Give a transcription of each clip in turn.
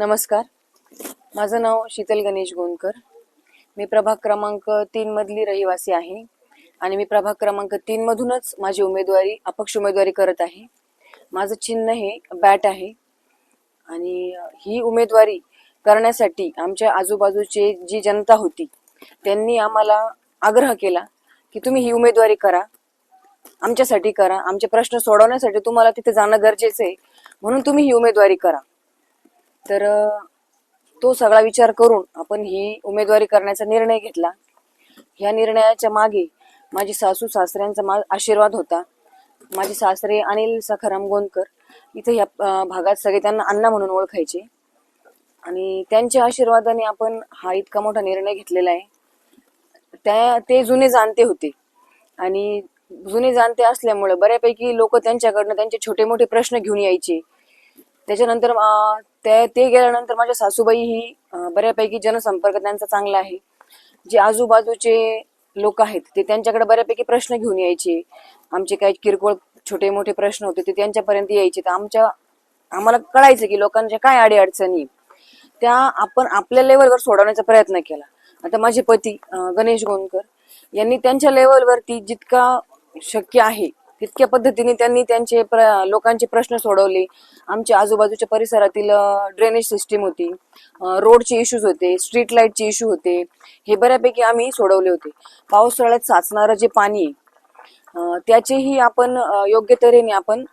नमस्कार. माझं नाव शीतल गणेश गोंदकर. मी प्रभाग क्रमांक तीन मधली रहिवासी आहे आणि मी प्रभाग क्रमांक तीन मधूनच माझी उमेदवारी अपक्ष उमेदवारी करत आहे. माझं चिन्ह हे बॅट आहे आणि ही उमेदवारी करण्यासाठी आमच्या आजूबाजूचे जी जनता होती त्यांनी आम्हाला आग्रह केला की तुम्ही ही उमेदवारी करा आमच्यासाठी करा आमचे प्रश्न सोडवण्यासाठी तुम्हाला तिथे जाणं गरजेचं आहे म्हणून तुम्ही ही उमेदवारी करा. तर तो सगळा विचार करून आपण ही उमेदवारी करण्याचा निर्णय घेतला. ह्या निर्णयाच्या मागे माझी सासू सासऱ्यांचा मा आशीर्वाद होता. माझे सासरे अनिल सखाराम गोंदकर इथे ह्या भागात सगळे त्यांना अण्णा म्हणून ओळखायचे. आणि त्यांच्या आशीर्वादाने आपण हा इतका मोठा निर्णय घेतलेला आहे. त्या ते जुने जाणते होते. आणि जुने जाणते असल्यामुळे बऱ्यापैकी लोक त्यांच्याकडनं त्यांचे छोटे मोठे प्रश्न घेऊन यायचे. त्याच्यानंतर ते ते गेल्यानंतर माझ्या सासूबाई ही बऱ्यापैकी जनसंपर्क त्यांचा चांगला आहे. जे आजूबाजूचे लोक आहेत ते त्यांच्याकडे बऱ्यापैकी प्रश्न घेऊन यायचे. आमचे काही किरकोळ छोटे मोठे प्रश्न होते ते त्यांच्यापर्यंत यायचे. तर आमच्या आम्हाला कळायचं की लोकांच्या काय अडीअडचणी त्या आपण आपल्या लेवलवर सोडवण्याचा प्रयत्न केला. आता माझे पती गणेश गोंदकर यांनी त्यांच्या लेवलवरती जितका शक्य आहे इतक्या पद्धतीने त्यांनी त्यांचे प्र लोकांचे प्रश्न सोडवले. आमच्या आजूबाजूच्या परिसरातील ड्रेनेज सिस्टीम होती. रोडचे इश्यूज होते स्ट्रीट लाईटचे इश्यू होते. हे बऱ्यापैकी आम्ही सोडवले होते. पावसाळ्यात साचणारं जे पाणी आहे त्याचीही आपण योग्य तऱ्हेने आपण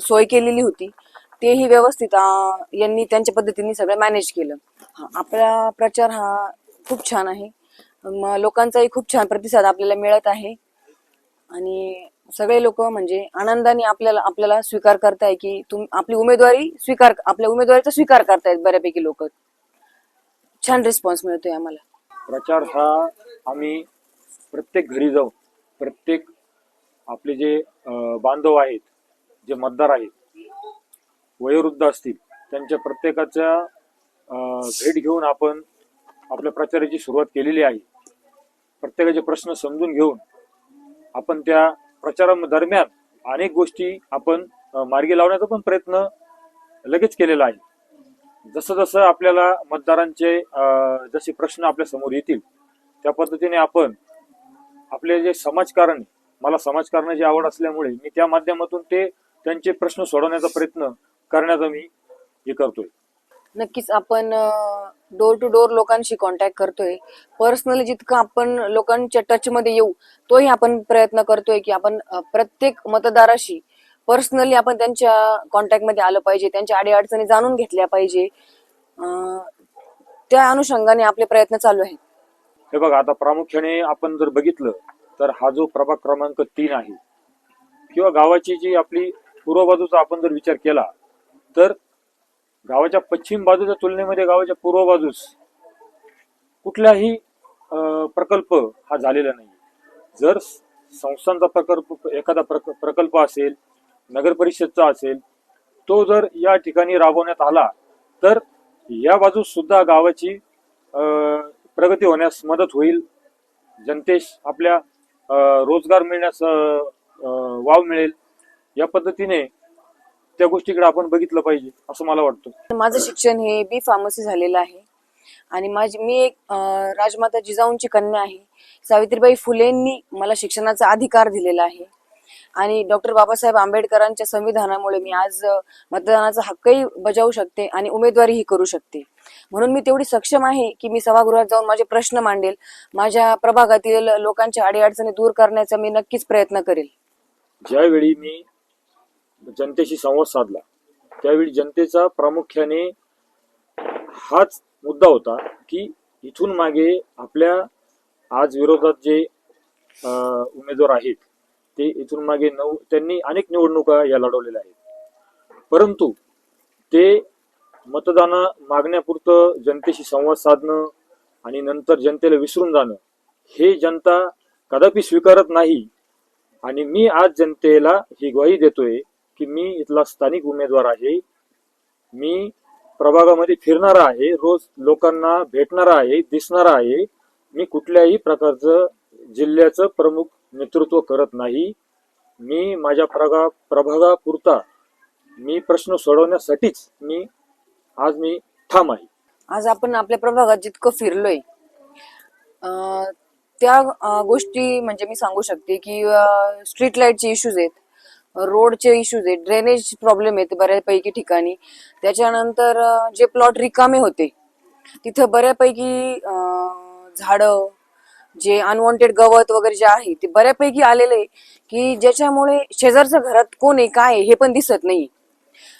सोय केलेली होती. तेही व्यवस्थित यांनी त्यांच्या पद्धतीने सगळं मॅनेज केलं. आपला प्रचार हा खूप छान आहे. लोकांचाही खूप छान प्रतिसाद आपल्याला मिळत आहे. आणि सगळे लोक म्हणजे आनंदाने आपल्याला आपल्याला स्वीकार करताय की तुम आपली उमेदवारी स्वीकार आपल्या उमेदवारीचा स्वीकार करतायत बऱ्यापैकी लोक. छान रिस्पॉन्स मिळतोय आम्हाला. प्रचार हा आम्ही प्रत्येक घरी जाऊन प्रत्येक आपले जे बांधव आहेत जे मतदार आहेत वयोवृद्ध असतील त्यांच्या प्रत्येकाच्या भेट घेऊन आपण आपल्या प्रचाराची सुरुवात केलेली आहे. प्रत्येकाचे प्रश्न समजून घेऊन आपण त्या प्रचारादरम्यान अनेक गोष्टी आपण मार्गी लावण्याचा पण प्रयत्न लगेच केलेला आहे. जसं जसं आपल्याला मतदारांचे जसे प्रश्न आपल्यासमोर येतील त्या पद्धतीने आपण आपले जे समाजकारण मला समाजकारणाची आवड असल्यामुळे मी त्या माध्यमातून ते त्यांचे प्रश्न सोडवण्याचा प्रयत्न करण्याचा मी हे करतोय. नक्कीच आपण डोर टू डोर लोकांशी कॉन्टॅक्ट करतोय. पर्सनली जितकं आपण लोकांच्या टच मध्ये येऊ तोही आपण प्रयत्न करतोय की आपण प्रत्येक मतदाराशी पर्सनली आपण त्यांच्या कॉन्टॅक्टमध्ये आलं पाहिजे त्यांच्या अडीअडचणी जाणून घेतल्या पाहिजे. त्या अनुषंगाने आपले प्रयत्न चालू आहेत. हे बघा आता प्रामुख्याने आपण जर बघितलं तर हा जो प्रभाग क्रमांक तीन आहे किंवा गावाची जी आपली पूर्व बाजूचा आपण जर विचार केला तर गावाच्या पश्चिम बाजूच्या तुलनेमध्ये गावाच्या पूर्व बाजूस कुठलाही प्रकल्प हा झालेला नाही जर संस्थांचा प्रकल्प एखादा प्रक- प्रकल्प असेल नगर परिषदचा असेल तो जर या ठिकाणी राबवण्यात आला तर या बाजूस सुद्धा गावाची प्रगती होण्यास मदत होईल. जनतेस आपल्या रोजगार मिळण्यास वाव मिळेल. या पद्धतीने त्या गोष्टीकडे आपण बघितलं पाहिजे असं मला वाटतं. माझं शिक्षण हे बी फार्मसी झालेलं आहे. आणि माझी मी एक राजमाता जिजाऊंची कन्या आहे. सावित्रीबाई फुलेंनी मला शिक्षणाचा अधिकार दिलेला आहे. आणि डॉक्टर बाबासाहेब आंबेडकरांच्या संविधानामुळे मी आज मतदानाचा हक्कही बजावू शकते आणि उमेदवारीही करू शकते. म्हणून मी तेवढी सक्षम आहे की मी सभागृहात जाऊन माझे प्रश्न मांडेल. माझ्या प्रभागातील लोकांच्या अडीअडचणी दूर करण्याचा मी नक्कीच प्रयत्न करेल. ज्यावेळी मी जनतेशी संवाद साधला. त्यावेळी जनतेचा प्रामुख्याने हाच मुद्दा होता की इथून मागे आपल्या आज विरोधात जे उमेदवार आहेत ते इथून मागे नऊ त्यांनी अनेक निवडणुका या लढवलेल्या आहेत. परंतु ते मतदान मागण्यापुरतं जनतेशी संवाद साधणं आणि नंतर जनतेला विसरून जाणं हे जनता कदापि स्वीकारत नाही. आणि मी आज जनतेला ही ग्वाही देतोय की मी इथला स्थानिक उमेदवार आहे. मी प्रभागामध्ये फिरणारा आहे रोज लोकांना भेटणारा आहे दिसणारा आहे. मी कुठल्याही प्रकारचं जिल्ह्याचं प्रमुख नेतृत्व करत नाही. मी माझ्या प्रगा प्रभागापुरता मी प्रश्न सोडवण्यासाठीच मी आज मी ठाम आहे. आज आपण आपल्या प्रभागात जितकं फिरलोय त्या गोष्टी म्हणजे मी सांगू शकते की स्ट्रीट लाईटचे इश्यूज आहेत. रोडचे इश्यूज आहे ड्रेनेज प्रॉब्लेम आहेत बऱ्यापैकी ठिकाणी. त्याच्यानंतर जे प्लॉट रिकामे होते तिथं बऱ्यापैकी झाडं जे अनवॉन्टेड गवत वगैरे जे आहे ते बऱ्यापैकी आलेलं आहे की ज्याच्यामुळे शेजारच्या घरात कोण आहे काय आहे हे पण दिसत नाही.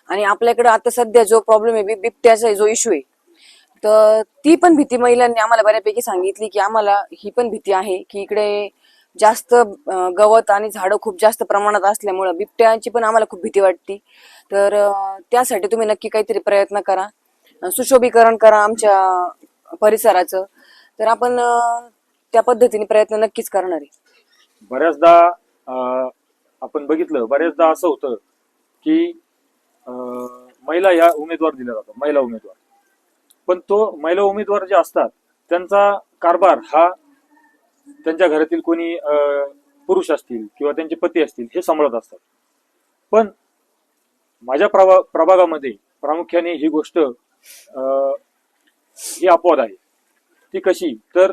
आणि आपल्याकडे आता सध्या जो प्रॉब्लेम आहे बिबट्याचा जो इश्यू आहे तर ती पण भीती महिलांनी आम्हाला बऱ्यापैकी सांगितली की आम्हाला ही पण भीती आहे की इकडे जास्त गवत आणि झाडं खूप जास्त प्रमाणात असल्यामुळं बिबट्यांची पण आम्हाला खूप भीती वाटते. तर त्यासाठी तुम्ही नक्की काहीतरी प्रयत्न करा. सुशोभीकरण करा आमच्या परिसराचं. तर आपण त्या पद्धतीने प्रयत्न नक्कीच करणार आहे. बऱ्याचदा आपण बघितलं बऱ्याचदा असं होतं की महिला ह्या उमेदवार दिल्या जातात महिला उमेदवार. पण तो महिला उमेदवार जे असतात त्यांचा कारभार हा त्यांच्या घरातील कोणी अं, पुरुष असतील किंवा त्यांचे पती असतील हे सांभाळत असतात. पण माझ्या प्रभा प्रभागामध्ये प्रामुख्याने ही गोष्ट अं, ही अपवाद आहे. ती कशी? तर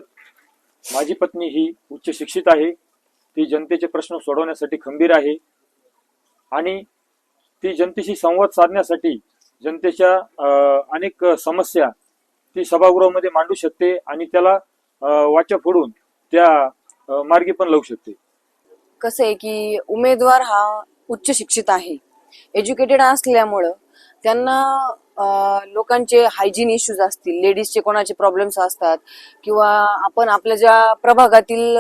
माझी पत्नी ही उच्च शिक्षित आहे. ती जनतेचे प्रश्न सोडवण्यासाठी खंबीर आहे. आणि ती जनतेशी संवाद साधण्यासाठी जनतेच्या अं, अनेक समस्या ती सभागृहामध्ये मांडू शकते आणि त्याला अं, वाचा फोडून त्या मार्गी पण लावू शकते. कसं आहे की उमेदवार हा उच्च शिक्षित आहे. एज्युकेटेड असल्यामुळं त्यांना लोकांचे हायजीन इश्यूज असतील लेडीजचे कोणाचे प्रॉब्लेम्स असतात किंवा आपण आपल्या ज्या प्रभागातील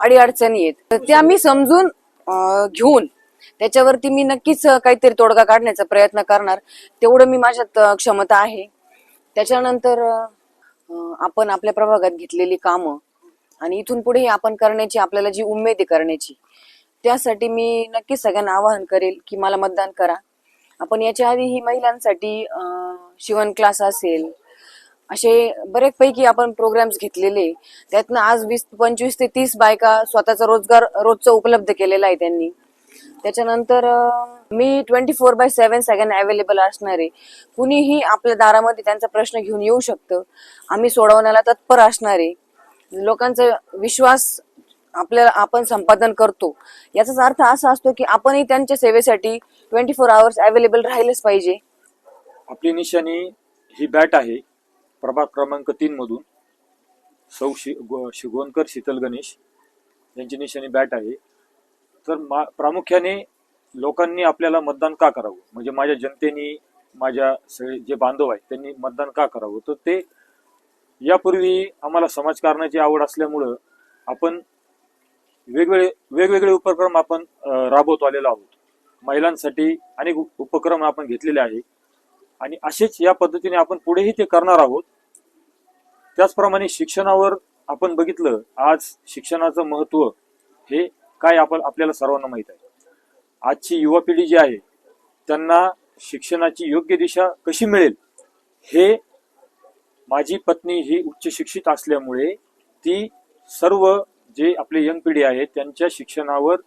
अडीअडचणी आहेत तर त्या मी समजून घेऊन त्याच्यावरती मी नक्कीच काहीतरी तोडगा काढण्याचा प्रयत्न करणार. तेवढं मी माझ्यात क्षमता आहे. त्याच्यानंतर आपण आपल्या प्रभागात घेतलेली कामं आणि इथून पुढे आपण करण्याची आपल्याला जी उमेद आहे करण्याची त्यासाठी मी नक्की सगळ्यांना आवाहन करेल की मला मतदान करा. आपण याच्या आधी ही महिलांसाठी शिवण क्लास असेल असे बऱ्याचपैकी आपण प्रोग्राम्स घेतलेले. त्यातनं आज वीस पंचवीस ते तीस बायका स्वतःचा रोजगार रोजचा उपलब्ध केलेला आहे त्यांनी. त्याच्यानंतर मी ट्वेंटी फोर बाय सेव्हन सगळ्यांना अवेलेबल असणार आहे. कुणीही आपल्या दारामध्ये त्यांचा प्रश्न घेऊन येऊ शकतं. आम्ही सोडवण्याला तत्पर असणार आहे. लोकांचा विश्वास आपल्याला आपण संपादन करतो. याचाच अर्थ असा असतो की आपणही त्यांच्या सेवेसाठी ट्वेंटी फोर आवर्स अवेलेबल राहिलेच पाहिजे. आपली निशाणी ही बॅट आहे. प्रभाग क्रमांक तीन मधून. सौ शि गो- शिगोणकर शीतल गणेश यांची निशाणी बॅट आहे. तर मा प्रामुख्याने लोकांनी आपल्याला मतदान का करावं? म्हणजे माझ्या जनतेनी माझ्या सगळे जे बांधव आहेत त्यांनी मतदान का करावं? तर ते यापूर्वी आम्हाला समाजकारणाची आवड असल्यामुळं आपण वेगवेगळे वेगवेगळे उपक्रम आपण राबवत आलेलो आहोत. महिलांसाठी अनेक उपक्रम आपण घेतलेले आहे. आणि असेच या पद्धतीने आपण पुढेही ते करणार आहोत. त्याचप्रमाणे शिक्षणावर आपण बघितलं आज शिक्षणाचं महत्त्व हे काय आपण आपल्याला सर्वांना माहीत आहे. आजची युवा पिढी जी आहे त्यांना शिक्षणाची योग्य दिशा कशी मिळेल हे माझी पत्नी ही उच्च शिक्षित असल्यामुळे ती सर्व जे आपले यंग पिढी आहे त्यांच्या शिक्षणावर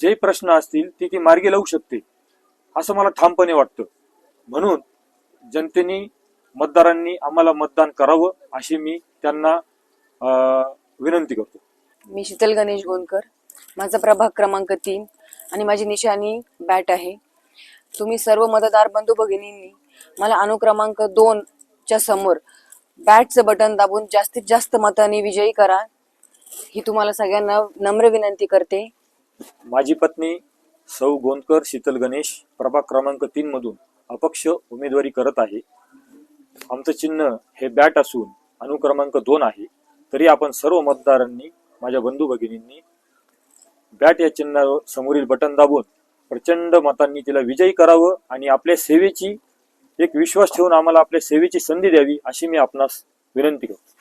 जे प्रश्न असतील ती ती मार्गी लावू शकते असं मला ठामपणे वाटतं. म्हणून जनतेने मतदारांनी आम्हाला मतदान करावं अशी मी त्यांना विनंती करतो. मी शीतल गणेश गोंदकर माझा प्रभाग क्रमांक तीन आणि माझी निशाणी बॅट आहे. तुम्ही सर्व मतदार बंधू भगिनींनी मला अनुक्रमांक दोन च्या समोर. बॅटचं बटन दाबून जास्तीत जास्त मताने विजयी करा. ही तुम्हाला सगळ्यांना नम्र विनंती करते. माझी पत्नी सौ गोंदकर शीतल गणेश प्रभाग क्रमांक तीन मधून अपक्ष उमेदवारी करत आहे. आमचं चिन्ह हे बॅट असून अनुक्रमांक दोन आहे. तरी आपण सर्व मतदारांनी माझ्या बंधू भगिनींनी बॅट या चिन्हावर समोरील बटन दाबून प्रचंड मतांनी तिला विजयी करावं आणि आपल्या सेवेची एक विश्वास ठेवून आम्हाला आपल्या सेवेची संधी द्यावी अशी मी आपणास विनंती करतो.